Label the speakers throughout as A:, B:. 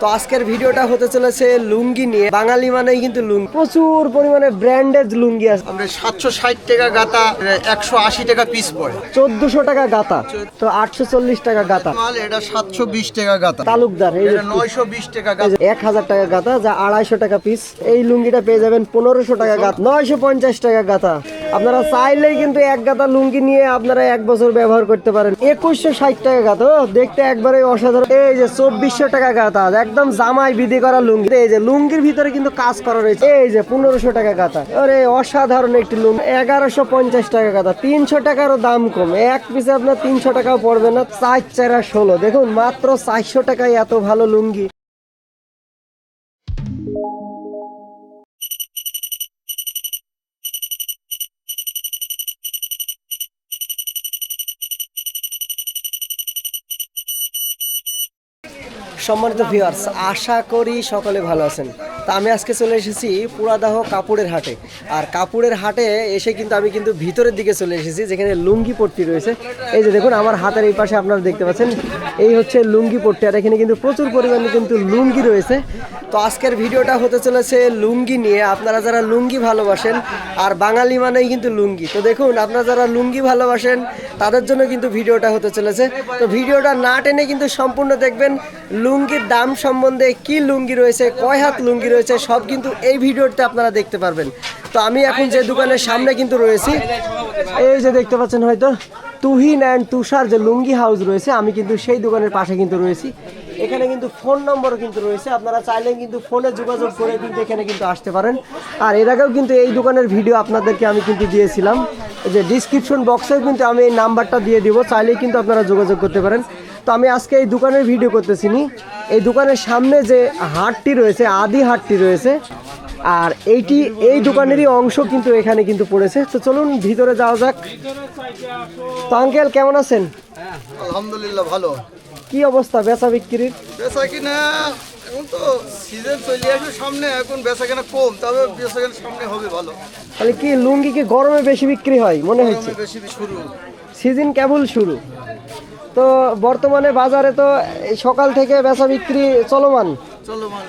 A: তো আজকের ভিডিওটা হতে চলেছে লুঙ্গি নিয়ে। বাঙালি মানেই কিন্তু লুঙ্গি। প্রচুর পরিমাণে ব্র্যান্ডেড লুঙ্গি আছে।
B: আমরা সাতশো ষাট টাকা গাতা একশো আশি টাকা পিস পড়ে।
A: চোদ্দশো টাকা গাতা তো আটশো চল্লিশ টাকা গাতা
B: এটা সাতশো বিশ টাকা গাতা
A: তালুকদার
B: নয়শো বিশ টাকা
A: এক হাজার টাকা গাতা যা আড়াইশো টাকা পিস এই লুঙ্গিটা পেয়ে যাবেন পনেরোশো টাকা গাত নয়শো পঞ্চাশ টাকা গাতা আপনারা চাইলেই কিন্তু এক গাতা লুঙ্গি নিয়ে আপনারা এক বছর ব্যবহার করতে পারেন। একুশশো ষাট টাকা গাত দেখতে একবারে অসাধারণ। এই যে চব্বিশশো টাকা গাতা একদম জামাই বিধি করা লুঙ্গি। এই যে লুঙ্গির ভিতরে কিন্তু কাজ করা রয়েছে। এই যে পনেরোশো টাকা গাতা, আরে অসাধারণ একটি লুঙ্গি। এগারোশো পঞ্চাশ টাকা গাতা, তিনশো টাকারও দাম কম। এক পিসে আপনার তিনশো টাকাও পড়বে না, চার চারা ষোলো। দেখুন, মাত্র চারশো টাকায় এত ভালো লুঙ্গি। সম্মানিত ভিউয়ার্স আশা করি সকলে ভালো আছেন। তা আমি আজকে চলে এসেছি পুরাদাহ কাপড়ের হাটে। আর কাপড়ের হাটে এসে কিন্তু আমি কিন্তু ভিতরের দিকে চলে এসেছি, যেখানে লুঙ্গি পট্টি রয়েছে। এই যে দেখুন, আমার হাতের এই পাশে আপনারা দেখতে পাচ্ছেন, এই হচ্ছে লুঙ্গি পট্টি। আর এখানে কিন্তু প্রচুর পরিমাণে কিন্তু লুঙ্গি রয়েছে। তো আজকের ভিডিওটা হতে চলেছে লুঙ্গি নিয়ে। আপনারা যারা লুঙ্গি ভালোবাসেন, আর বাঙালি মানেই কিন্তু লুঙ্গি। তো দেখুন, আপনারা যারা লুঙ্গি ভালোবাসেন তাদের জন্য কিন্তু ভিডিওটা হতে চলেছে। তো ভিডিওটা না টেনে কিন্তু সম্পূর্ণ দেখবেন, লুঙ্গির দাম সম্বন্ধে কি লুঙ্গি রয়েছে, কয় হাত লুঙ্গি রয়েছে, সব কিন্তু এই ভিডিওতে আপনারা দেখতে পারবেন। তো আমি এখন যে দোকানের সামনে কিন্তু রয়েছি, এই যে দেখতে পাচ্ছেন হয়তো তুহিন অ্যান্ড তুষার যে লুঙ্গি হাউস রয়েছে, আমি কিন্তু সেই দোকানের পাশে কিন্তু রয়েছি। এখানে কিন্তু ফোন নম্বরও কিন্তু রয়েছে। আপনারা চাইলে কিন্তু ফোনে যোগাযোগ করে কিন্তু এখানে কিন্তু আসতে পারেন। আর এর আগেও কিন্তু এই দোকানের ভিডিও আপনাদেরকে আমি কিন্তু দিয়েছিলাম। যে ডিসক্রিপশন বক্সেও কিন্তু আমি এই নাম্বারটা দিয়ে দিব। চাইলেই কিন্তু আপনারা যোগাযোগ করতে পারেন। তো আমি আজকে এই দোকানের ভিডিও করতেছি এই দোকানের সামনে যে হাটটি রয়েছে, আদি হাটটি রয়েছে আর এইটি এই দোকানেরই অংশ কিন্তু এখানে কিন্তু পড়েছে। তো চলুন ভিতরে যাওয়া যাক। তো আঙ্কেল কেমন আছেন?
B: আলহামদুলিল্লাহ ভালো।
A: কি অবস্থা বেচা বিক্রির?
B: বেচা কিনা এখন তো সিজন চলে আসবে সামনে এখন বেচা কিনা কম তবে বেচা কিনা সামনে হবে ভালো।
A: তাহলে কি লুঙ্গি কি গরমে বেশি বিক্রি হয় মনে হচ্ছে?
B: বেশি শুরু।
A: সিজন কেবল শুরু। তো বর্তমানে বাজারে তো এই সকাল থেকে বেচা বিক্রি চলমান।
B: চলো মান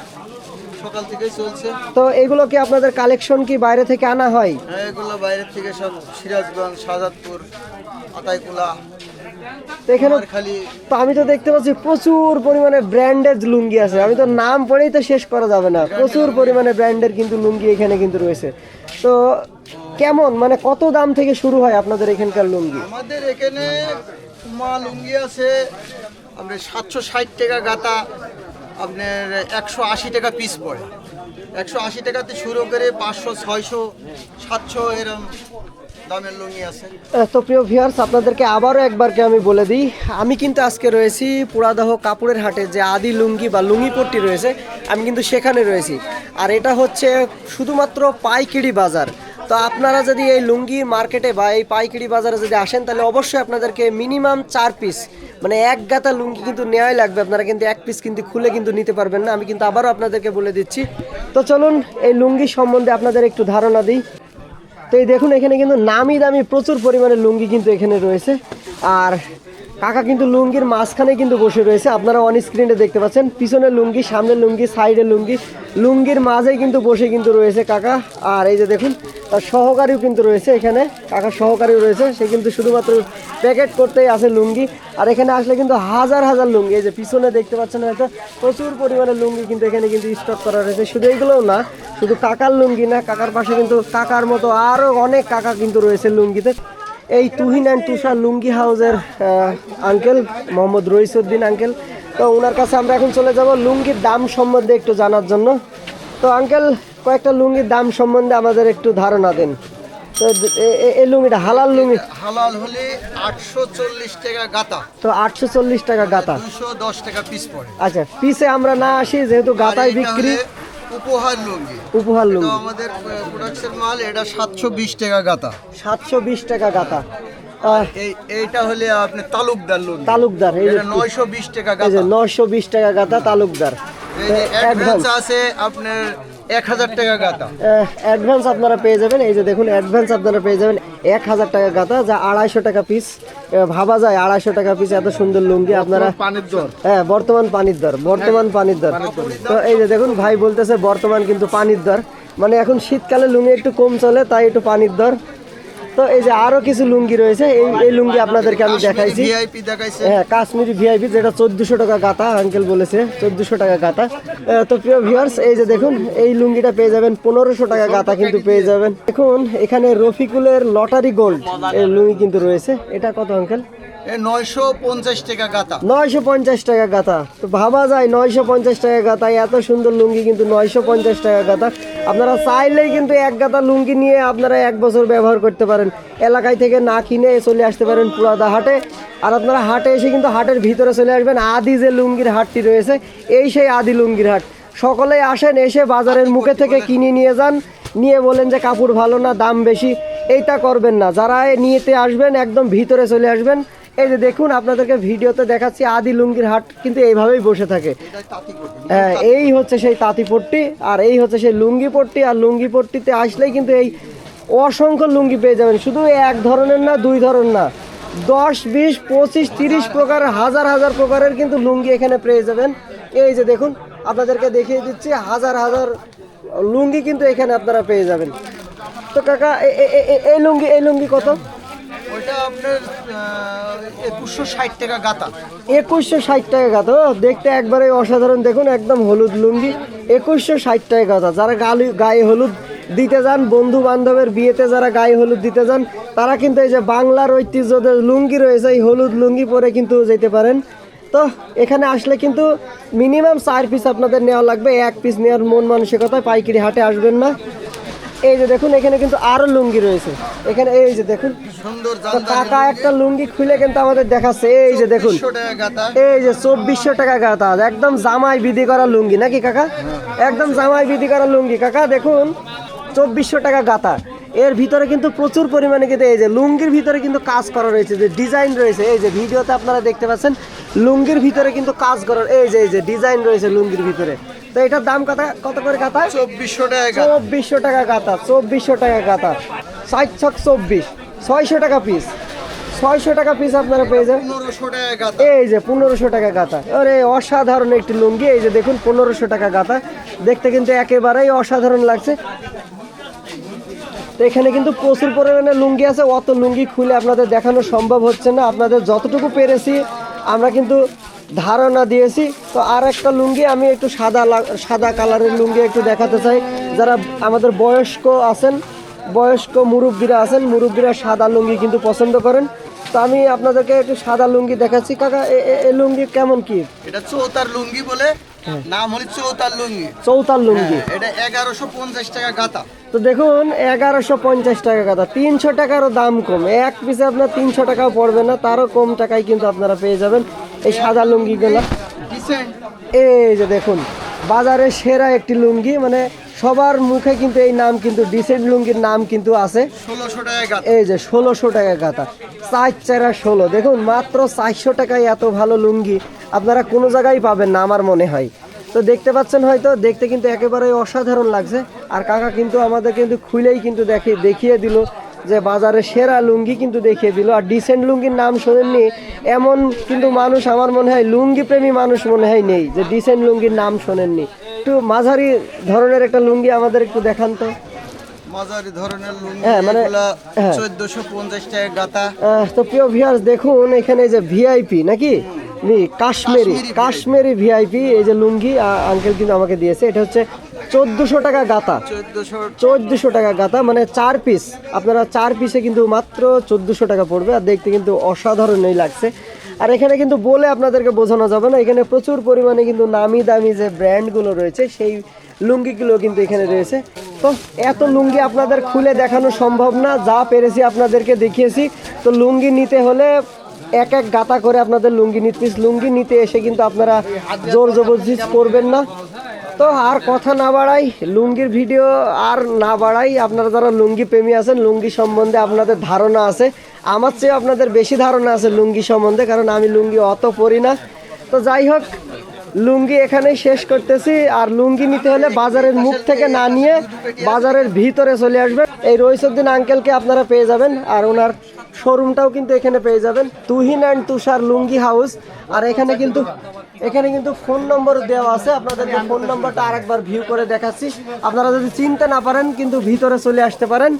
B: সকাল থেকেই চলছে।
A: তো এগুলো কি আপনাদের কালেকশন কি বাইরে থেকে আনা হয়?
B: হ্যাঁ এগুলো বাইরের থেকে সব সিরাজগঞ্জ শাহজাদপুর আতাইকুলা
A: এখানে তো আমি তো দেখতে পাচ্ছি প্রচুর পরিমাণে ব্র্যান্ডেড লুঙ্গি আছে। আমি তো নাম পড়েই তো শেষ করা যাবে না। প্রচুর পরিমাণে ব্র্যান্ডের কিন্তু লুঙ্গি এখানে কিন্তু রয়েছে। তো কেমন? মানে কত দাম থেকে শুরু হয় আপনাদের এখানকার লুঙ্গি?
B: আমাদের এখানে মা লুঙ্গি আছে আপনার সাতশো ষাট টাকা গাতা আপনার একশো আশি টাকা পিস পড়ে। একশো আশি টাকাতে শুরু করে পাঁচশো, ছয়শো, সাতশো আছে।
A: তো প্রিয় ভিউয়ার্স আপনাদেরকে আবারও একবারকে আমি বলে দিই, আমি কিন্তু আজকে রয়েছি পুরাদহ কাপড়ের হাটে যে আদি লুঙ্গি বা লুঙ্গি পট্টি রয়েছে, আমি কিন্তু সেখানে রয়েছি। আর এটা হচ্ছে শুধুমাত্র পাইকিরি বাজার। তো আপনারা যদি এই লুঙ্গি মার্কেটে বা এই পাইকিরি বাজারে যদি আসেন, তাহলে অবশ্যই আপনাদেরকে মিনিমাম চার পিস মানে এক গাতা লুঙ্গি কিন্তু নেওয়াই লাগবে। আপনারা কিন্তু এক পিস কিন্তু খুলে কিন্তু নিতে পারবেন না। আমি কিন্তু আবারও আপনাদেরকে বলে দিচ্ছি। তো চলুন, এই লুঙ্গি সম্বন্ধে আপনাদের একটু ধারণা দিই। তো এই দেখুন, এখানে কিন্তু নামি দামি প্রচুর পরিমাণে লুঙ্গি কিন্তু এখানে রয়েছে। আর কাকা কিন্তু লুঙ্গির মাঝখানে কিন্তু বসে রয়েছে। আপনারা অন স্ক্রিনে দেখতে পাচ্ছেন, পিছনের লুঙ্গি, সামনের লুঙ্গি সাইডের লুঙ্গি, লুঙ্গির মাঝেই কিন্তু বসে কিন্তু রয়েছে কাকা। আর এই যে দেখুন, তার সহকারীও কিন্তু রয়েছে এখানে। কাকা সহকারীও রয়েছে, সে কিন্তু শুধুমাত্র প্যাকেট করতেই আছে লুঙ্গি। আর এখানে আসলে কিন্তু হাজার হাজার লুঙ্গি, এই যে পিছনে দেখতে পাচ্ছেন হয়তো প্রচুর পরিমাণে লুঙ্গি কিন্তু এখানে কিন্তু স্টক করা রয়েছে। শুধু এইগুলোও না, শুধু কাকার লুঙ্গি না, কাকার পাশে কিন্তু কাকার মতো আরও অনেক কাকা কিন্তু রয়েছে লুঙ্গিতে। এই তুহিন অ্যান্ড তুষার লুঙ্গি হাউসের আঙ্কেল মোহাম্মদ রইসুদ্দিন আঙ্কেল তো ওনার কাছে আমরা এখন চলে যাব লুঙ্গির দাম সম্বন্ধে একটু জানার জন্য। তো আঙ্কেল কয়েকটা লুঙ্গির দাম সম্বন্ধে আমাদের একটু ধারণা দেন। তো এই লুঙ্গিটা হালাল লুঙ্গি?
B: হালাল হলে আটশো চল্লিশ টাকা গাতা
A: তো আটশো চল্লিশ টাকা গাতা
B: দুশো দশ টাকা পিস পড়ে।
A: আচ্ছা পিসে আমরা না আসি যেহেতু গাতায় বিক্রি।
B: উপহার লুঙ্গি।
A: উপহার লুঙ্গি।
B: আমাদের প্রোডাকশন মাল এটা সাতশো বিশ টাকা গাতা
A: সাতশো বিশ টাকা গাতা
B: এই এইটা হলে আপনি তালুকদার লুঙ্গি।
A: তালুকদার এই
B: নয়শো বিশ টাকা গাতা
A: নয়শো বিশ টাকা গাতা তালুকদার।
B: এই যে
A: অ্যাডভান্স
B: অ্যাডভান্স আছে আপনার এক হাজার টাকা গাতা।
A: অ্যাডভান্স আপনারা পেয়ে যাবেন। এই যে দেখুন অ্যাডভান্স আপনারা পেয়ে যাবেন এক হাজার টাকা গাতা যা আড়াইশো টাকা পিস ভাবা যায় আড়াইশো টাকা পিস এত সুন্দর লুঙ্গি আপনারা
B: পানির দর।
A: হ্যাঁ বর্তমান পানির দর বর্তমান পানির দর। তো এই যে দেখুন ভাই বলতেছে বর্তমান কিন্তু পানির দর। মানে এখন শীতকালে লুঙ্গি একটু কম চলে তাই একটু পানির দর। তো এই যে আরও কিছু লুঙ্গি রয়েছে এই এই লুঙ্গি আপনাদেরকে আমি দেখাইছি।
B: ভিআইপি দেখাইছে।
A: হ্যাঁ কাশ্মীরি ভিআইপি যেটা চোদ্দশো টাকা গাতা আঙ্কেল বলেছে চোদ্দশো টাকা গাতা তো প্রিয় ভিউয়ার্স এই যে দেখুন এই লুঙ্গিটা পেয়ে যাবেন পনেরোশো টাকা গাতা কিন্তু পেয়ে যাবেন। দেখুন এখানে রফিকুলের লটারি গোল্ড এই লুঙ্গি কিন্তু রয়েছে। এটা কত আঙ্কেল
B: নয়শো পঞ্চাশ টাকা গাতা
A: নয়শো পঞ্চাশ টাকা গাতা তো ভাবা যায় নয়শো পঞ্চাশ টাকা গাতা এত সুন্দর লুঙ্গি কিন্তু নয়শো পঞ্চাশ টাকা গাতা আপনারা চাইলেই কিন্তু এক গাতা লুঙ্গি নিয়ে আপনারা এক বছর ব্যবহার করতে পারেন। এলাকায় থেকে না কিনে চলে আসতে পারেন পুরাদা হাটে। আর আপনারা হাটে এসে কিন্তু হাটের ভিতরে চলে আসবেন। আদি যে লুঙ্গির হাটটি রয়েছে, এই সেই আদি লুঙ্গির হাট। সকলেই আসেন, এসে বাজারের মুখে থেকে কিনে নিয়ে যান। নিয়ে বলেন যে কাপড় ভালো না, দাম বেশি। এইটা করবেন না। যারা নিয়েতে আসবেন, একদম ভিতরে চলে আসবেন। এই যে দেখুন, আপনাদেরকে ভিডিওতে দেখাচ্ছি আদি লুঙ্গির হাট কিন্তু এইভাবেই বসে থাকে। হ্যাঁ এই হচ্ছে সেই তাঁতি পট্টি আর এই হচ্ছে সেই লুঙ্গি পট্টি। আর লুঙ্গি পট্টিতে আসলেই কিন্তু এই অসংখ্য লুঙ্গি পেয়ে যাবেন। শুধু এক ধরনের না, দুই ধরনের না। দশ, বিশ, পঁচিশ, তিরিশ প্রকার, হাজার হাজার প্রকারের কিন্তু লুঙ্গি এখানে পেয়ে যাবেন। এই যে দেখুন, আপনাদেরকে দেখিয়ে দিচ্ছি, হাজার হাজার লুঙ্গি কিন্তু এখানে আপনারা পেয়ে যাবেন। তো কাকা এই লুঙ্গি এই লুঙ্গি কত?
B: একুশশো ষাট টাকা গাতা
A: দেখতে একবারে অসাধারণ। দেখুন, একদম হলুদ লুঙ্গি। একুশশো ষাট টাকা গাথা। যারা গালি, গায়ে হলুদ দিতে যান বন্ধু বান্ধবের বিয়েতে যারা গায়ে হলুদ দিতে যান, তারা কিন্তু এই যে বাংলার ঐতিহ্য লুঙ্গি রয়েছে, এই হলুদ লুঙ্গি পরে কিন্তু যেতে পারেন। তো, এখানে আসলে কিন্তু মিনিমাম চার পিস আপনাদের নেওয়া লাগবে। এক পিস নেওয়ার মন মানসিকতায় পাইকারি হাটে আসবেন না। এই যে দেখুন এখানে কিন্তু আরও লুঙ্গি রয়েছে। এখানে এই যে দেখুন কাকা একটা লুঙ্গি খুলে কিন্তু আমাদের দেখাচ্ছে। এই যে দেখুন এই যে চব্বিশশো টাকা গাতা একদম জামাই বিধি করা লুঙ্গি নাকি কাকা? একদম জামাই বিধি করা লুঙ্গি। কাকা দেখুন চব্বিশশো টাকা গাতা এর ভিতরে কিন্তু প্রচুর পরিমাণে কিন্তু এই যে লুঙ্গির ভিতরে কিন্তু কাজ করা রয়েছে যে ডিজাইন রয়েছে এই যে ভিডিওতে আপনারা দেখতে পাচ্ছেন লুঙ্গির ভিতরে কিন্তু কাজ করার এই যে এই যে ডিজাইন রয়েছে লুঙ্গির ভিতরে। তো এটার দাম কত কত করে গাতা
B: চব্বিশশো টাকা
A: চব্বিশশো টাকা গাতা চব্বিশশো টাকা গাতা ষাট ছক চব্বিশ ছয়শো টাকা পিস ছয়শো টাকা পিস আপনারা পেয়ে যাবেন।
B: পনেরোশো টাকা
A: এই যে পনেরোশো টাকা গাতা আরে অসাধারণ একটি লুঙ্গি এই যে দেখুন পনেরোশো টাকা গাতা দেখতে কিন্তু একেবারেই অসাধারণ লাগছে। তো এখানে কিন্তু প্রচুর পরিমাণে লুঙ্গি আছে। অত লুঙ্গি খুলে আপনাদের দেখানো সম্ভব হচ্ছে না। আপনাদের যতটুকু পেরেছি, আমরা কিন্তু ধারণা দিয়েছি। তো আর একটা লুঙ্গি, আমি একটু সাদা সাদা কালারের লুঙ্গি একটু দেখাতে চাই। যারা আমাদের বয়স্ক আছেন, বয়স্ক মুরব্বীরা আছেন, মুরব্বীরা সাদা লুঙ্গি কিন্তু পছন্দ করেন। তো আমি আপনাদেরকে একটু সাদা লুঙ্গি দেখাচ্ছি। কাকা এ- লুঙ্গি কেমন কি?
B: এটা চৌতার লুঙ্গি বলে নাম হলো চৌতার লুঙ্গি
A: চৌতাল লুঙ্গি
B: এটা এগারোশো পঞ্চাশ টাকা গাতা
A: তো দেখুন এগারোশো পঞ্চাশ টাকা তিনশো টাকারও দাম কম। এক পিসে আপনার তিনশো টাকাও পড়বে না তারও কম টাকায় কিন্তু আপনারা পেয়ে যাবেন এই সাদা লুঙ্গি
B: গুলা
A: এই যে দেখুন বাজারে সেরা একটি লুঙ্গি মানে সবার মুখে কিন্তু এই নাম কিন্তু ডিসেন্ট লুঙ্গির নাম কিন্তু আছে। এই যে ষোলোশো টাকা কাতা চার চারা ষোলো। দেখুন মাত্র চারশো টাকায় এত ভালো লুঙ্গি আপনারা কোনো জায়গায় পাবেন না আমার মনে হয়। তো দেখতে পাচ্ছেন হয়তো দেখতে কিন্তু একেবারেই অসাধারণ লাগছে। আর কাকা কিন্তু আমাদের কিন্তু খুলেই কিন্তু দেখে দেখিয়ে দিল যে বাজারে সেরা লুঙ্গি কিন্তু দেখিয়ে দিল। আর ডিসেন্ট লুঙ্গির নাম শোনেননি এমন কিন্তু মানুষ আমার মনে হয় লুঙ্গি প্রেমী মানুষ মনে হয় নেই যে ডিসেন্ট লুঙ্গির নাম শোনেননি। একটু মাঝারি ধরনের একটা লুঙ্গি আমাদের একটু দেখান তো।
B: মাঝারি ধরনের লুঙ্গি
A: হ্যাঁ, মানে- হ্যাঁ।
B: টাকা গাতা।
A: তো প্রিয় ভিউয়ার্স দেখুন এখানে যে ভিআইপি নাকি? কাশ্মীরি
B: কাশ্মীরি
A: ভিআইপি এই যে লুঙ্গি আঙ্কেল কিন্তু আমাকে দিয়েছে। এটা হচ্ছে চোদ্দশো টাকা গাতা। চোদ্দশো টাকা গাতা মানে চার পিস আপনারা চার পিসে কিন্তু মাত্র চোদ্দশো টাকা পড়বে আর দেখতে কিন্তু অসাধারণই লাগছে। আর এখানে কিন্তু বলে আপনাদেরকে বোঝানো যাবে না, এখানে প্রচুর পরিমাণে কিন্তু নামি দামি যে ব্র্যান্ডগুলো রয়েছে, সেই লুঙ্গিগুলো কিন্তু এখানে রয়েছে। তো এত লুঙ্গি আপনাদের খুলে দেখানো সম্ভব না, যা পেরেছি আপনাদেরকে দেখিয়েছি। তো লুঙ্গি নিতে হলে এক এক গাতা করে আপনাদের লুঙ্গি নিতে লুঙ্গি নিতে এসে কিন্তু আপনারা জোর জবরদস্তি করবেন না। তো আর কথা না বাড়াই, লুঙ্গির ভিডিও আর না বাড়াই, আপনারা যারা লুঙ্গি প্রেমী আছেন, লুঙ্গি সম্বন্ধে আপনাদের ধারণা আছে। আমার চেয়ে আপনাদের বেশি ধারণা আছে লুঙ্গি সম্বন্ধে, কারণ আমি লুঙ্গি অত পরি না। তো যাই হোক, লুঙ্গি এখানেই শেষ করতেছি, আর লুঙ্গি নিতে হলে বাজারের মুখ থেকে না নিয়ে বাজারের ভিতরে চলে আসবেন। এই রইসুদ্দিন আঙ্কেলকে আপনারা পেয়ে যাবেন, আর ওনার শোরুমটাও কিন্তু এখানে পেয়ে যাবেন, Tuhin and Tushar lungi house. আর এখানে কিন্তু এখানে কিন্তু ফোন নম্বর দেওয়া আছে। আপনাদেরকে ফোন নম্বরটা আরেকবার ভিউ করে দেখাচ্ছি। আপনারা যদি চিনতে না পারেন, কিন্তু ভিতরে চলে আসতে পারেন।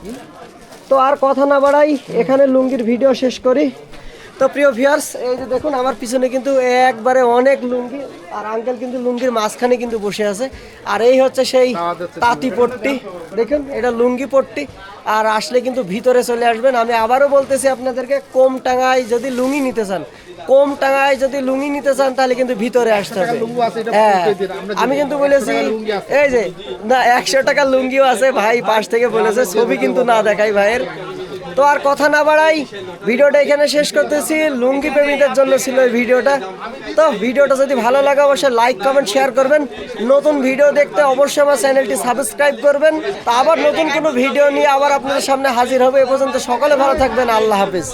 A: তো আর কথা না বাড়াই, এখানে লুঙ্গির ভিডিও শেষ করি। তো প্রিয় ভিউয়ার্স এই যে দেখুন, আমার পিছনে কিন্তু একবারে অনেক লুঙ্গি, আর আঙ্কেল কিন্তু লুঙ্গির মাঝখানে কিন্তু বসে আছে। আর এই হচ্ছে সেই তাঁতি পট্টি। দেখুন, এটা লুঙ্গি পট্টি। আর আসলে কিন্তু ভিতরে চলে আসবেন। আমি আবারও বলতেছি আপনাদেরকে কম টাঙায় যদি লুঙ্গি নিতে চান কম টাঙায় যদি লুঙ্গি নিতে চান তাহলে কিন্তু ভিতরে আসতে হবে। হ্যাঁ। আমি কিন্তু বলেছি এই যে না একশো টাকা লুঙ্গিও আছে ভাই পাশ থেকে বলেছে ছবি কিন্তু না দেখাই ভাইয়ের। তো আর কথা না বাড়াই ভিডিওটা এখানে শেষ করতেছি। লুঙ্গি প্রেমীদের জন্য ছিল এই ভিডিওটা। তো ভিডিওটা যদি ভালো লাগে অবশ্যই লাইক কমেন্ট শেয়ার করবেন। নতুন ভিডিও দেখতে অবশ্যই আমার চ্যানেলটি সাবস্ক্রাইব করবেন। তা আবার নতুন কোনো ভিডিও নিয়ে আবার আপনাদের সামনে হাজির হবে। এ পর্যন্ত সকলে ভালো থাকবেন। আল্লাহ হাফিজ।